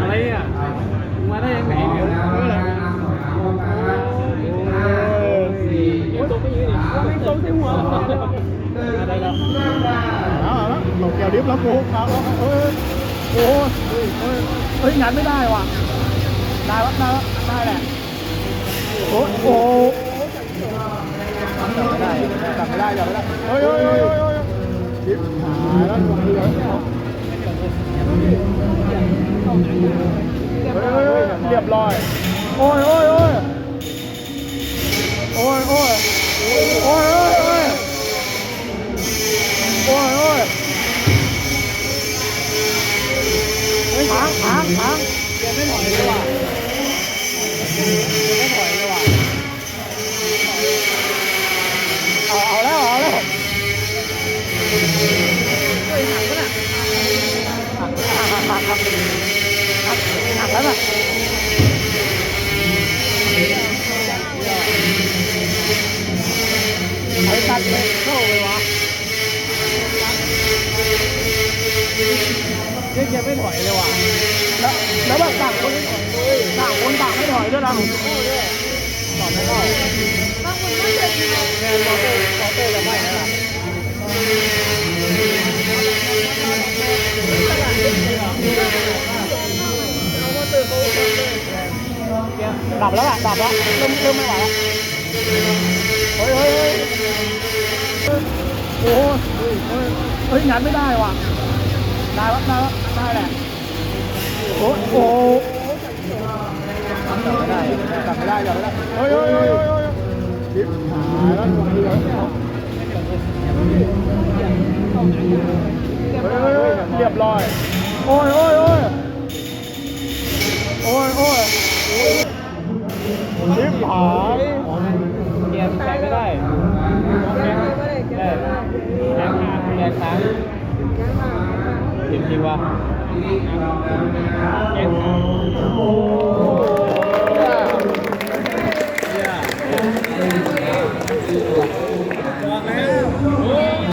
อะไรอ่ะมาได้ยังไงเนี่ยหลบแกวดิฟแล้วโค้งครับเอ้ยโอ้ยเฮ้ยงานไม่ได้ว่ะได้วะได้วะได้แหละโอ้โหจำไม่ได้จำไม่ได้จำไม่ได้เฮ้ยเฮ้ยเฮ้ย รียบร้อย โอ้ยโอ้ยโอ้ยโอ้ยโอ้ยโอ้ยโอ้ยโอ้ยโอ้ยโอ้ยเฮ้ยหางหางหางแกไม่ถอยเลยว่ะไม่ถอยเลยว่ะ ไม่ถอยเลยว่ะ แล้วแล้วแบบต่างคนต่างคนต่างไม่ถอยด้วยนะตอบไม่เข้บาแมนมอเตอร์มอเตอร์จะไหม้แล้วล่ะดับแล้วล่ะดับแล้วเริ่มเริ่มไม่ไหวแล้วเฮ้ยเฮ้ยเฮ้ยโอ้ยเฮ้ยเฮ้ยเฮ้ยงานไม่ได้ว่ะ ได้ครับได้ครับได้แหละโอ้โหทำต่อไม่ได้กลับไม่ได้กลับไม่ได้โอ้ยโอ้ยโอ้ยโอ้ยชิบหายแล้วหนุ่มเหลือเรียบร้อย โอ้ยโอ้ย ว่า